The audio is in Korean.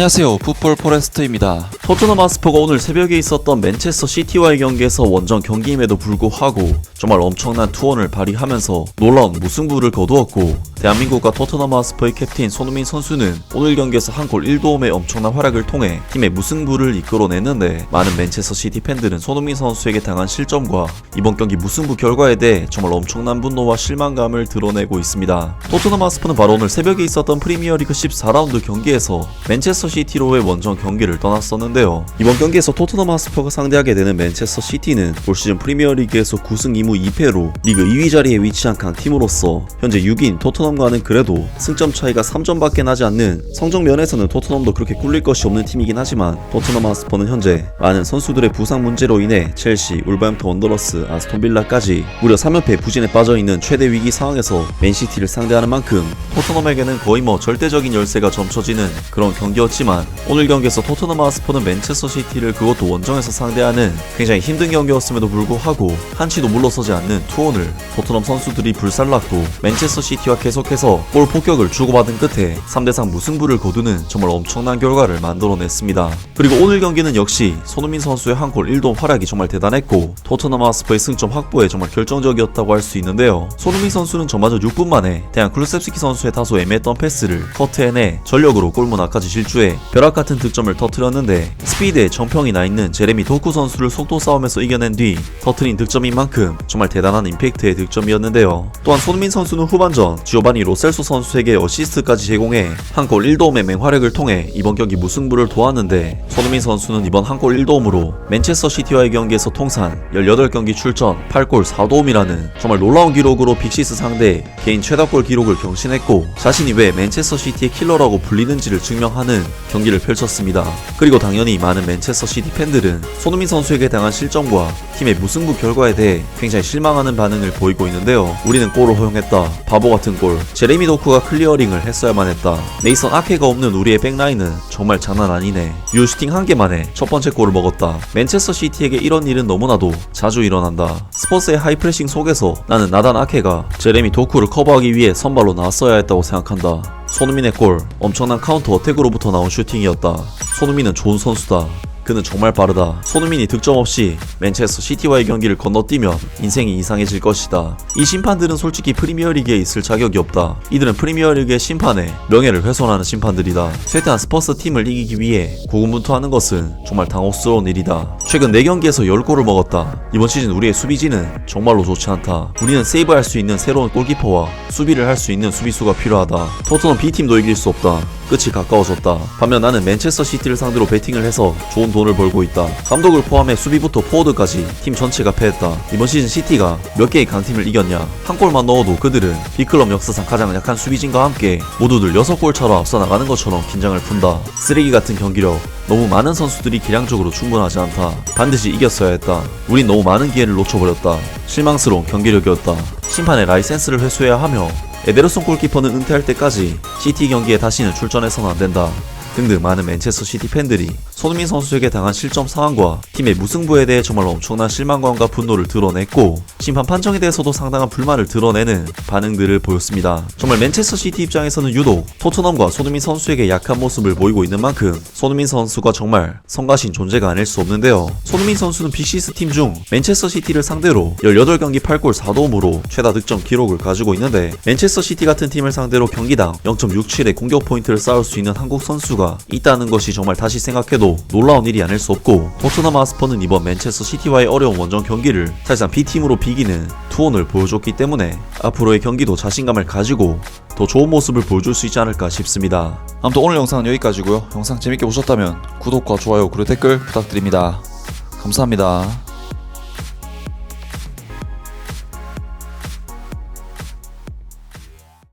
안녕하세요. 풋볼 포레스트입니다. 토트넘 하스퍼가 오늘 새벽에 있었던 맨체스터 시티와의 경기에서 원정 경기임에도 불구하고 정말 엄청난 투혼을 발휘하면서 놀라운 무승부를 거두었고 대한민국과 토트넘 하스퍼의 캡틴 손흥민 선수는 오늘 경기에서 한 골 1도움의 엄청난 활약을 통해 팀의 무승부를 이끌어냈는데 많은 맨체스터 시티 팬들은 손흥민 선수에게 당한 실점과 이번 경기 무승부 결과에 대해 정말 엄청난 분노와 실망감을 드러내고 있습니다. 토트넘 하스퍼는 바로 오늘 새벽에 있었던 프리미어리그 14라운드 경기에서 맨체스터 시티로의 원정 경기를 떠났었는데요. 이번 경기에서 토트넘 하스퍼가 상대하게 되는 맨체스터 시티는 올 시즌 프리미어리그에서 9승 2무 2패로 리그 2위 자리에 위치한 강팀으로서 현재 6인 토트넘과는 그래도 승점 차이가 3점밖에 나지 않는 성적 면에서는 토트넘도 그렇게 꿀릴 것이 없는 팀이긴 하지만 토트넘 하스퍼는 현재 많은 선수들의 부상 문제로 인해 첼시, 울버햄튼 원더러스, 아스톤 빌라까지 무려 3연패 부진에 빠져있는 최대 위기 상황에서 맨시티를 상대하는 만큼 토트넘에게는 거의 뭐 절대적인 열세가 점쳐지는 그런 경기였 지만 오늘 경기에서 토트넘 하스퍼는 맨체스터 시티를 그것도 원정에서 상대하는 굉장히 힘든 경기였음에도 불구하고 한치도 물러서지 않는 투혼을 토트넘 선수들이 불살랐고 맨체스터 시티와 계속해서 골 폭격을 주고받은 끝에 3대3 무승부를 거두는 정말 엄청난 결과를 만들어냈습니다. 그리고 오늘 경기는 역시 손흥민 선수의 한 골 1도 활약이 정말 대단했고 토트넘 하스퍼의 승점 확보에 정말 결정적이었다고 할 수 있는데요. 손흥민 선수는 저마저 6분 만에 대한 클루셉스키 선수의 다소 애매했던 패스를 커트해내 전력으로 골문 앞까지 질주 해 벼락 같은 득점을 터뜨렸는데 스피드에 정평이 나 있는 제레미 도쿠 선수를 속도 싸움에서 이겨낸 뒤 터트린 득점인 만큼 정말 대단한 임팩트의 득점이었는데요. 또한 손흥민 선수는 후반전 지오바니 로셀소 선수에게 어시스트까지 제공해 한 골 1도움의 맹활약을 통해 이번 경기 무승부를 도왔는데 손흥민 선수는 이번 한 골 1도움으로 맨체스터 시티와의 경기에서 통산 18경기 출전 8골 4도움이라는 정말 놀라운 기록으로 빅시스 상대 개인 최다골 기록을 경신했고 자신이 왜 맨체스터 시티의 킬러라고 불리는지를 증명하는 경기를 펼쳤습니다. 그리고 당연히 많은 맨체스터 시티 팬들은 손흥민 선수에게 당한 실점과 팀의 무승부 결과에 대해 굉장히 실망하는 반응을 보이고 있는데요. 우리는 골을 허용했다. 바보 같은 골. 제레미 도크가 클리어링을 했어야만 했다. 네이선 아케가 없는 우리의 백라인은 정말 장난 아니네. 유슈팅 한 개만에 첫 번째 골을 먹었다. 맨체스터 시티에게 이런 일은 너무나도 자주 일어난다. 스퍼스의 하이프레싱 속에서 나는 나단 아케가 제레미 도크를 커버하기 위해 선발로 나왔어야 했다고 생각한다. 손흥민의 골, 엄청난 카운터 어택으로부터 나온 슈팅이었다. 손흥민은 좋은 선수다. 그는 정말 빠르다. 손흥민이 득점 없이 맨체스터 시티와의 경기를 건너뛰면 인생이 이상해질 것이다. 이 심판들은 솔직히 프리미어리그에 있을 자격이 없다. 이들은 프리미어리그의 심판에 명예를 훼손하는 심판들이다. 쇠퇴한 스퍼스 팀을 이기기 위해 고군분투하는 것은 정말 당혹스러운 일이다. 최근 4경기에서 10골을 먹었다. 이번 시즌 우리의 수비진은 정말로 좋지 않다. 우리는 세이브할 수 있는 새로운 골키퍼와 수비를 할 수 있는 수비수가 필요하다. 토트넘 B팀도 이길 수 없다. 끝이 가까워졌다. 반면 나는 맨체스터 시티를 상대로 베팅을 해서 좋은 돈을 벌고 있다. 감독을 포함해 수비부터 포워드까지 팀 전체가 패했다. 이번 시즌 시티가 몇 개의 강팀을 이겼냐? 한 골만 넣어도 그들은 B클럽 역사상 가장 약한 수비진과 함께 모두들 6골 차로 앞서 나가는 것처럼 긴장을 푼다. 쓰레기 같은 경기력. 너무 많은 선수들이 기량적으로 충분하지 않다. 반드시 이겼어야 했다. 우린 너무 많은 기회를 놓쳐버렸다. 실망스러운 경기력이었다. 심판의 라이센스를 회수해야 하며 에데르손 골키퍼는 은퇴할 때까지 시티 경기에 다시는 출전해서는 안 된다. 등등 많은 맨체스터 시티 팬들이 손흥민 선수에게 당한 실점 상황과 팀의 무승부에 대해 정말 엄청난 실망감과 분노를 드러냈고 심판 판정에 대해서도 상당한 불만을 드러내는 반응들을 보였습니다. 정말 맨체스터 시티 입장에서는 유독 토트넘과 손흥민 선수에게 약한 모습을 보이고 있는 만큼 손흥민 선수가 정말 성가신 존재가 아닐 수 없는데요. 손흥민 선수는 빅시스 팀 중 맨체스터 시티를 상대로 18경기 8골 4도움으로 최다 득점 기록을 가지고 있는데 맨체스터 시티 같은 팀을 상대로 경기당 0.67의 공격 포인트를 쌓을 수 있는 한국 선수가 있다는 것이 정말 다시 생각해 도 놀라운 일이 아닐 수 없고 토트넘 아스퍼는 이번 맨체스터 시티와의 어려운 원정 경기를 사실상 B팀으로 비기는 투혼을 보여줬기 때문에 앞으로의 경기도 자신감을 가지고 더 좋은 모습을 보여줄 수 있지 않을까 싶습니다. 아무튼 오늘 영상은 여기까지고요. 영상 재밌게 보셨다면 구독과 좋아요 그리고 댓글 부탁드립니다. 감사합니다.